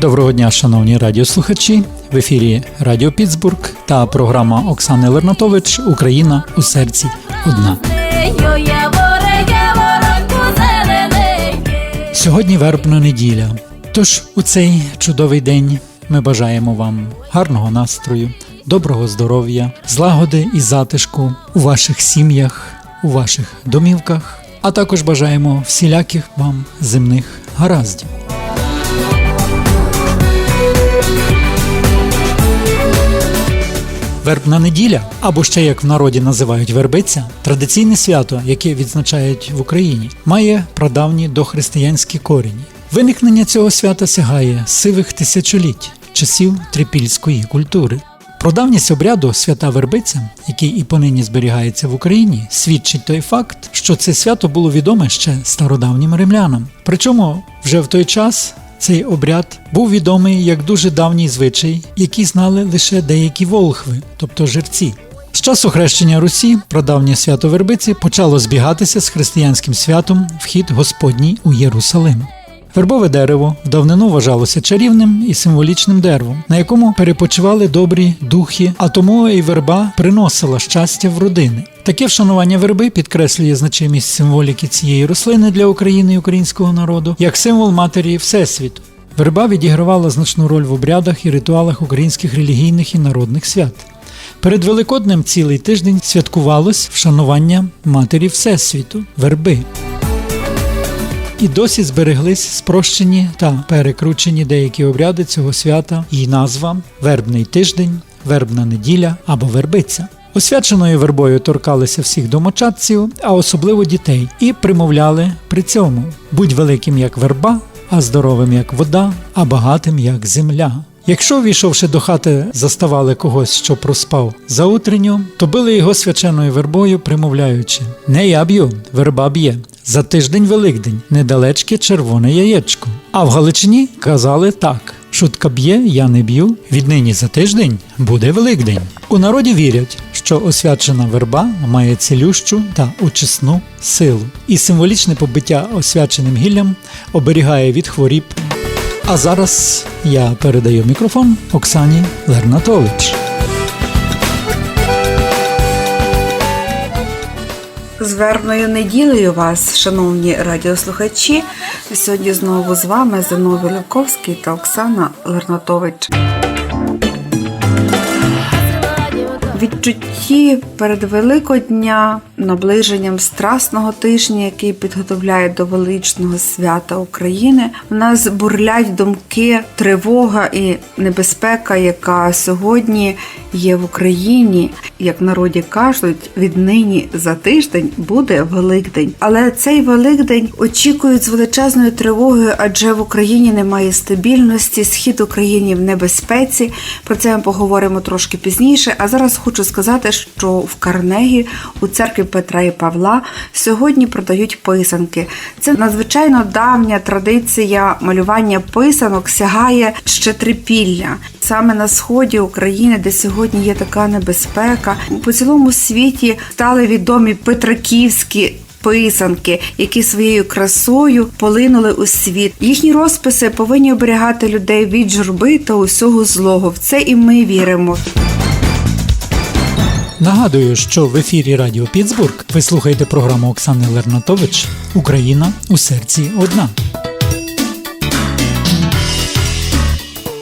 Доброго дня, шановні радіослухачі. В ефірі Радіо Піцбург та програма Оксани Лернатович Україна у серці одна. Сьогодні вербна неділя. Тож у цей чудовий день ми бажаємо вам гарного настрою, доброго здоров'я, злагоди і затишку у ваших сім'ях, у ваших домівках, а також бажаємо всіляких вам земних гараздів. Вербна неділя, або ще як в народі називають вербиця, традиційне свято, яке відзначають в Україні, має прадавні дохристиянські корені. Виникнення цього свята сягає сивих тисячоліть часів трипільської культури. Про давність обряду свята Вербиця, який і понині зберігається в Україні, свідчить той факт, що це свято було відоме ще стародавнім римлянам. Причому вже в той час цей обряд був відомий як дуже давній звичай, який знали лише деякі волхви, тобто жерці. З часу хрещення Русі прадавнє свято Вербиці почало збігатися з християнським святом вхід Господній у Єрусалим. Вербове дерево давнину вважалося чарівним і символічним деревом, на якому перепочивали добрі духи, а тому і верба приносила щастя в родини. Таке вшанування верби підкреслює значимість символіки цієї рослини для України і українського народу як символ матері Всесвіту. Верба відігравала значну роль в обрядах і ритуалах українських релігійних і народних свят. Перед Великоднем цілий тиждень святкувалось вшанування матері Всесвіту верби і досі збереглись спрощені та перекручені деякі обряди цього свята і назва вербний тиждень, вербна неділя або вербиця. Освяченою вербою торкалися всіх домочадців, а особливо дітей, і примовляли при цьому будь великим як верба, а здоровим як вода, а багатим як земля. Якщо, війшовши до хати, заставали когось, що проспав за утренню, то били його свяченою вербою, примовляючи Не я б'ю, верба б'є. За тиждень Великдень, недалечке червоне яєчко. А в Галичині казали так: шутка б'є, я не б'ю. Віднині за тиждень буде Великдень. У народі вірять, що освячена верба має цілющу та очисну силу, і символічне побиття освяченим гіллям оберігає від хворіб. А зараз я передаю мікрофон Оксані Лернатович. З вербною неділею вас, шановні радіослухачі. Сьогодні знову з вами Зиновій Левковський та Оксана Лернатович. Відчутті перед Великодня, наближенням страсного тижня, який підготовляє до величного свята України, у нас бурлять думки, тривога і небезпека, яка сьогодні є в Україні. Як народі кажуть, віднині за тиждень буде Великдень. Але цей Великдень очікують з величезною тривогою, адже в Україні немає стабільності, схід України в небезпеці. Про це ми поговоримо трошки пізніше. А зараз хочу сказати, що в Карнегі у церкві Петра і Павла сьогодні продають писанки. Це надзвичайно давня традиція малювання писанок сягає ще трипілля. Саме на сході України, де сьогодні є така небезпека, по цілому світі стали відомі петраківські. Писанки, які своєю красою полинули у світ. Їхні розписи повинні оберігати людей від журби та усього злого. В це і ми віримо. Нагадую, що в ефірі Радіо Піцбург ви слухаєте програму Оксани Лернатович Україна у серці одна.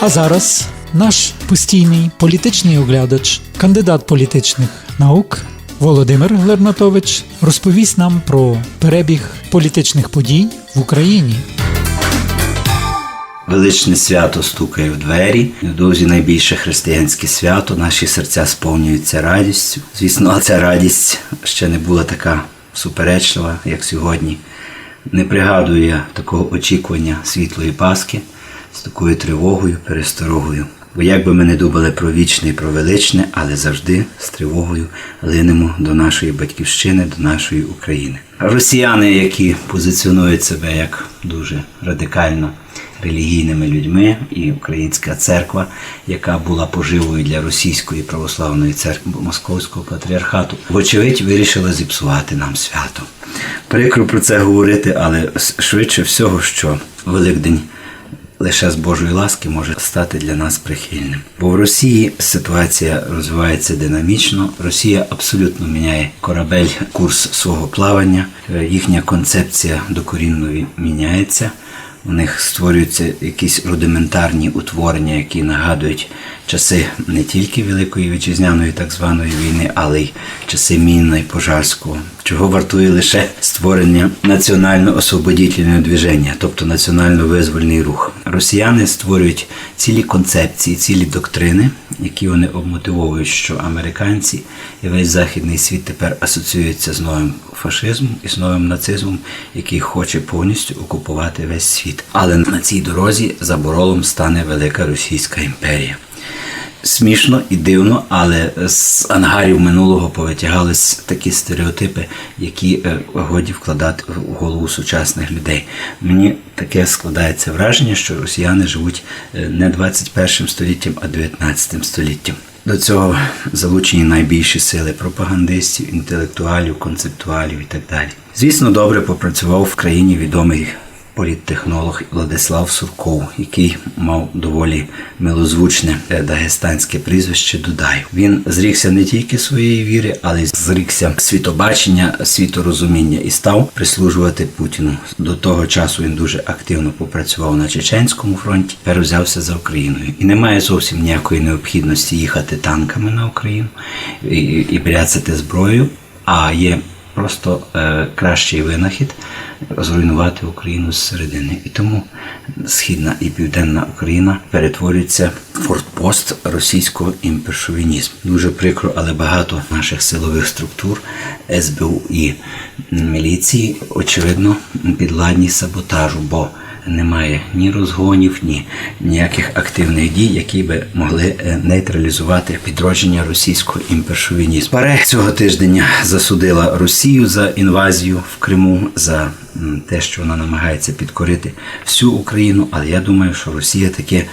А зараз наш постійний політичний оглядач, кандидат політичних наук Володимир Лернатович розповість нам про перебіг політичних подій в Україні. Величне свято стукає в двері. Невдовзі найбільше християнське свято. Наші серця сповнюються радістю. Звісно, ця радість ще не була така суперечлива, як сьогодні. Не пригадую я такого очікування світлої Пасхи з такою тривогою, пересторогою. Бо як би ми не думали про вічне і про величне, але завжди з тривогою линемо до нашої батьківщини, до нашої України. Росіяни, які позиціонують себе як дуже радикально релігійними людьми, і українська церква, яка була поживою для російської православної церкви Московського патріархату, вочевидь вирішила зіпсувати нам свято. Прикро про це говорити, але швидше всього, що Великдень лише з Божої ласки може стати для нас прихильним. Бо в Росії ситуація розвивається динамічно. Росія абсолютно міняє корабель, курс свого плавання, Е, їхня концепція докорінно міняється. У них створюються якісь рудиментарні утворення, які нагадують часи не тільки Великої вітчизняної так званої війни, але й часи Мінна і Пожарського, чого вартує лише створення національно-освободітельного движення, тобто національно-визвольний рух. Росіяни створюють цілі концепції, цілі доктрини, які вони обмотивовують, що американці і весь західний світ тепер асоціюються з новим фашизмом і з новим нацизмом, який хоче повністю окупувати весь світ. Але на цій дорозі за боролом стане велика Російська імперія. Смішно і дивно, але з ангарів минулого повитягались такі стереотипи, які е, годі вкладати в голову сучасних людей. Мені таке складається враження, що росіяни живуть е, не 21 століттям, а 19 століттям. До цього залучені найбільші сили пропагандистів, інтелектуалів, концептуалів і так далі. Звісно, добре попрацював в країні відомий політтехнолог Владислав Сурков, який мав доволі милозвучне е, дагестанське прізвище Дудай. Він зрікся не тільки своєї віри, але й зрікся світобачення, світорозуміння і став прислужувати Путіну. До того часу він дуже активно попрацював на Чеченському фронті, тепер взявся за Україною. І немає зовсім ніякої необхідності їхати танками на Україну і, і бряцати зброю, а є просто е, кращий винахід зруйнувати Україну зсередини. І тому східна і південна Україна перетворюється в фортпост російського імпершовінізму. Дуже прикро, але багато наших силових структур СБУ і міліції очевидно підладні саботажу, бо немає ні розгонів, ні ніяких активних дій, які би могли е, нейтралізувати підродження російського імпершовінізму. Паре цього тижня засудила Росію за інвазію в Криму, за те, що вона намагається підкорити всю Україну. Але я думаю, що Росія таке,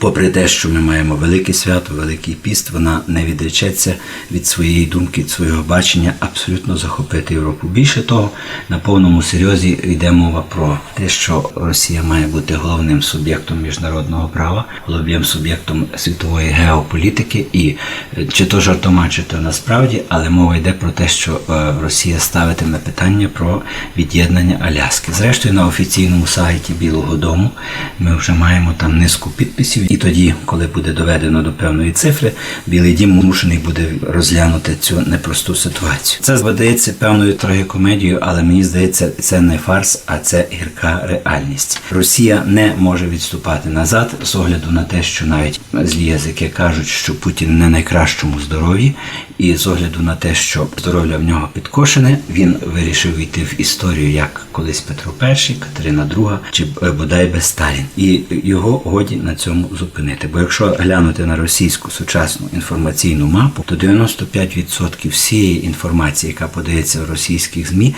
попри те, що ми маємо велике свято, великий піст, вона не відречеться від своєї думки, від свого бачення абсолютно захопити Європу. Більше того, на повному серйозі йде мова про те, що Росія має бути головним суб'єктом міжнародного права, головним суб'єктом світової геополітики, і е, чи то жартома, чи то насправді, але мова йде про те, що е, Росія ставитиме питання про від'єднання Аляски. Зрештою, на офіційному сайті Білого Дому ми вже маємо там низку підписів, і тоді, коли буде доведено до певної цифри, Білий Дім змушений буде розглянути цю непросту ситуацію. Це здається певною трагікомедією, але мені здається, це не фарс, а це гірка реальність. Росія не може відступати назад з огляду на те, що навіть злі язики кажуть, що Путін не найкращому здоров'ї, і з огляду на те, що здоров'я в нього підкошене, він вирішив війти в історію як колись Петро І, Катерина II чи е, бодай би Сталін. І його годі на цьому зупинити. Бо якщо глянути на російську сучасну інформаційну мапу, то 95% всієї інформації, яка подається в російських ЗМІ,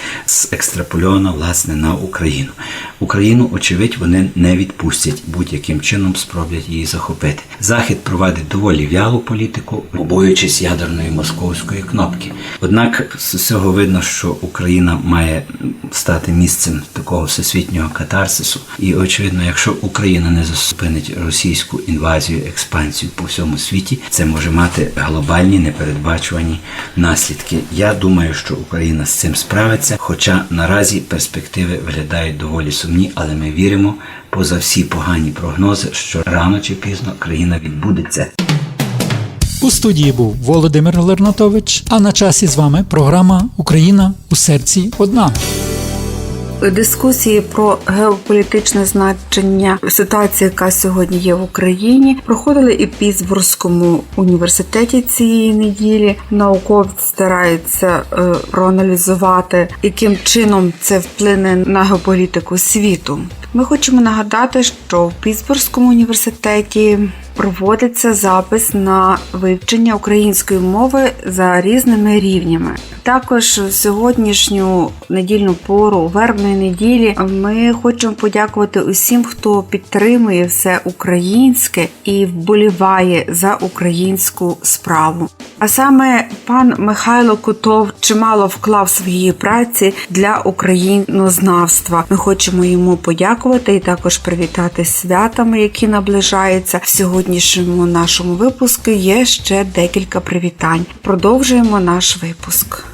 екстраполювана власне на Україну. Україну, очевидь, вони не відпустять будь-яким чином спробують її захопити. Захід провадить доволі вялу політику, побоюючись ядерної московської кнопки. Однак з цього видно, що Україна має стати місцем такого всесвітнього катарсису. І очевидно, якщо Україна не зупинить російську інвазію, експансію по всьому світі, це може мати глобальні непередбачувані наслідки. Я думаю, що Україна з цим справиться, хоча наразі перспективи виглядають доволі сумні, але ми віримо поза всі погані прогнози, що рано чи пізно країна відбудеться. У студії був Володимир Лернатович. А на часі з вами програма Україна у серці одна. Дискусії про геополітичне значення ситуації, яка сьогодні є в Україні, проходили і в Пітсбурзькому університеті цієї неділі. Науковці стараються е, проаналізувати, яким чином це вплине на геополітику світу. Ми хочемо нагадати, що в Пітсбурзькому університеті проводиться запис на вивчення української мови за різними рівнями. Також в сьогоднішню недільну пору, вербної неділі, ми хочемо подякувати усім, хто підтримує все українське і вболіває за українську справу. А саме пан Михайло Кутов чимало вклав своєї праці для українознавства. Ми хочемо йому подякувати і також привітати святами, які наближаються. В сьогоднішньому нашому випуску є ще декілька привітань. Продовжуємо наш випуск.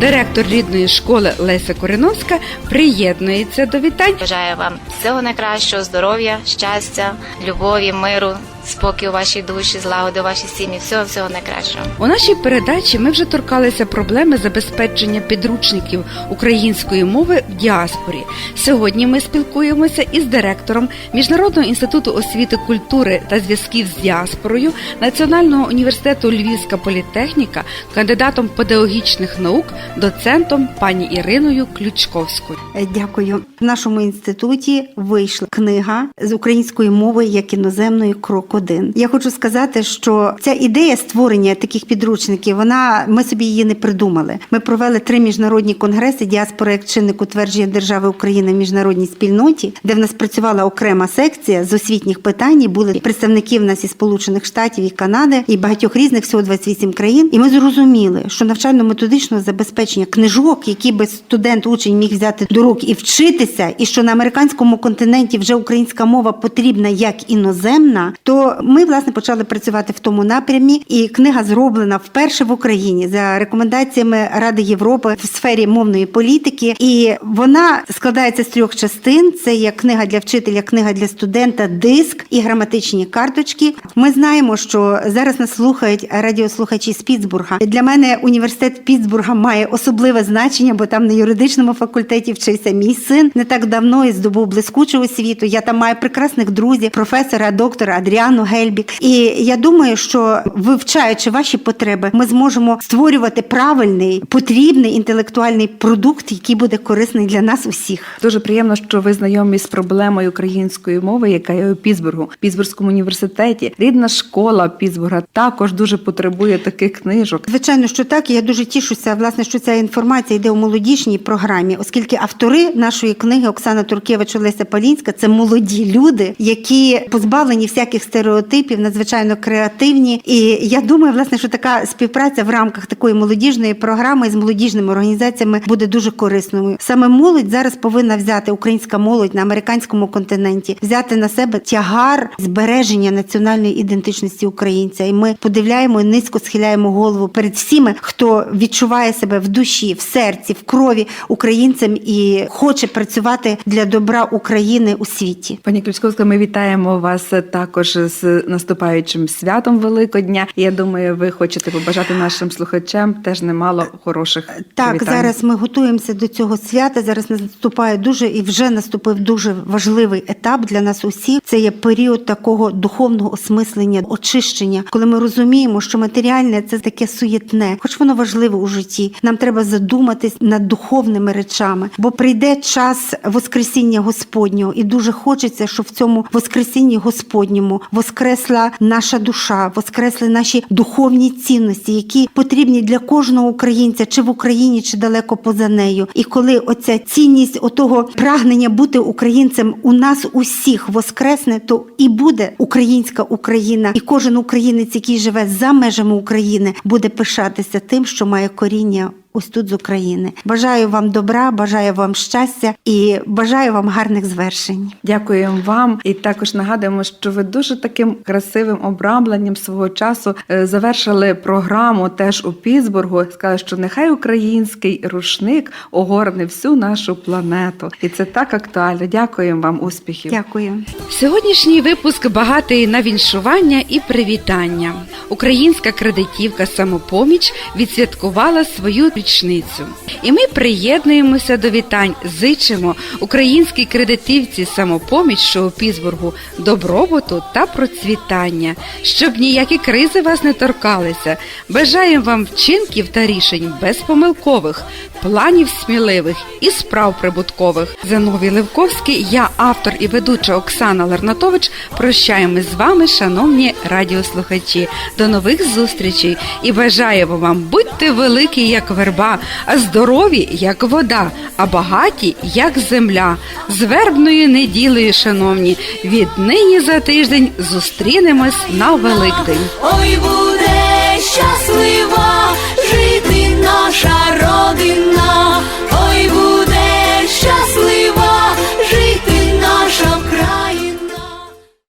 Директор рідної школи Леся Кореновська приєднується до вітань. Бажаю вам всього найкращого, здоров'я, щастя, любові, миру, спокою у вашій душі, злагоди у вашій сім'ї, всього всього найкращого. У нашій передачі ми вже торкалися проблеми забезпечення підручників української мови в діаспорі. Сьогодні ми спілкуємося із директором Міжнародного інституту освіти, культури та зв'язків з діаспорою Національного університету Львівська політехніка, кандидатом педагогічних наук, доцентом пані Іриною Ключковською. Е, Дякую. В нашому інституті вийшла книга з української мови як іноземної крок 1 Я хочу сказати, що ця ідея створення таких підручників, вона ми собі її не придумали. Ми провели три міжнародні конгреси діаспора як чинник утвердження держави України в міжнародній спільноті, де в нас працювала окрема секція з освітніх питань. і Були представники в нас із Сполучених Штатів і Канади і багатьох різних всього 28 країн. І ми зрозуміли, що навчально-методичного забезпечення книжок, які би студент учень міг взяти до рук і вчитися, і що на американському континенті вже українська мова потрібна як іноземна, то ми власне почали працювати в тому напрямі. І книга зроблена вперше в Україні за рекомендаціями Ради Європи в сфері мовної політики. І вона складається з трьох частин: це є книга для вчителя, книга для студента, диск і граматичні карточки. Ми знаємо, що зараз нас слухають радіослухачі з Пітсбурга. Для мене університет Пітсбурга має особливе значення, бо там на юридичному факультеті вчився мій син не так давно і здобув блискучу освіту. Я там маю прекрасних друзів, професора, доктора Адріану Гельбік. І я думаю, що вивчаючи ваші потреби, ми зможемо створювати правильний, потрібний інтелектуальний продукт, який буде корисний для нас усіх. Дуже приємно, що ви знайомі з проблемою української мови, яка є у Пітсбургу, в Пітсбурзькому університеті. Рідна школа Пітсбурга також дуже потребує таких книжок. Звичайно, що так. І я дуже тішуся, власне, що ця інформація йде у молодіжній програмі, оскільки автори нашої книги Оксана Туркевич, Олеся Палінська це молоді люди, які позбавлені всяких стереотипів, надзвичайно креативні. І я думаю, власне, що така співпраця в рамках такої молодіжної програми з молодіжними організаціями буде дуже корисною. Саме молодь зараз повинна взяти українська молодь на американському континенті, взяти на себе тягар збереження національної ідентичності українця. І ми подивляємо низько схиляємо голову перед всіми, хто відчуває себе в душі, в серці, в крові українцем і хоче працювати для добра України у світі. Пані Ключковська, ми вітаємо вас також з наступаючим святом Великодня. Я думаю, ви хочете побажати нашим слухачам теж немало хороших Так, привітань. зараз ми готуємося до цього свята. Зараз наступає дуже і вже наступив дуже важливий етап для нас усіх. Це є період такого духовного осмислення, очищення, коли ми розуміємо, що матеріальне це таке суєтне, хоч воно важливе у житті. Нам треба задуматись над духовними речами, бо прийде час Воскресіння Господнього, і дуже хочеться, щоб в цьому Воскресінні Господньому воскресла наша душа, воскресли наші духовні цінності, які потрібні для кожного українця, чи в Україні, чи далеко поза нею. І коли оця цінність отого прагнення бути українцем у нас усіх воскресне, то і буде українська Україна, і кожен українець, який живе за межами України, буде пишатися тим, що має коріння. Ось тут з України. Бажаю вам добра, бажаю вам щастя і бажаю вам гарних звершень. Дякуємо вам і також нагадуємо, що ви дуже таким красивим обрамленням свого часу е, завершили програму теж у Пітсбургу. Сказали, що нехай український рушник огорне всю нашу планету, і це так актуально. Дякуємо вам, успіхів. Дякую. Сьогоднішній випуск багатий на віншування і привітання. Українська кредитівка самопоміч відсвяткувала свою річницю. І ми приєднуємося до вітань. Зичимо українській кредитивці самопоміч, що у Пізбургу добробуту та процвітання, щоб ніякі кризи вас не торкалися. Бажаємо вам вчинків та рішень безпомилкових, планів сміливих і справ прибуткових. Зиновій Левковський, я автор і ведуча Оксана Лернатович. Прощаємось з вами, шановні радіослухачі. До нових зустрічей і бажаємо вам будьте великі, як верба, верба, а здорові, як вода, а багаті, як земля. З вербною неділею, шановні, віднині за тиждень зустрінемось на Великдень. Ой, буде щаслива жити наша родина, ой буде щаслива.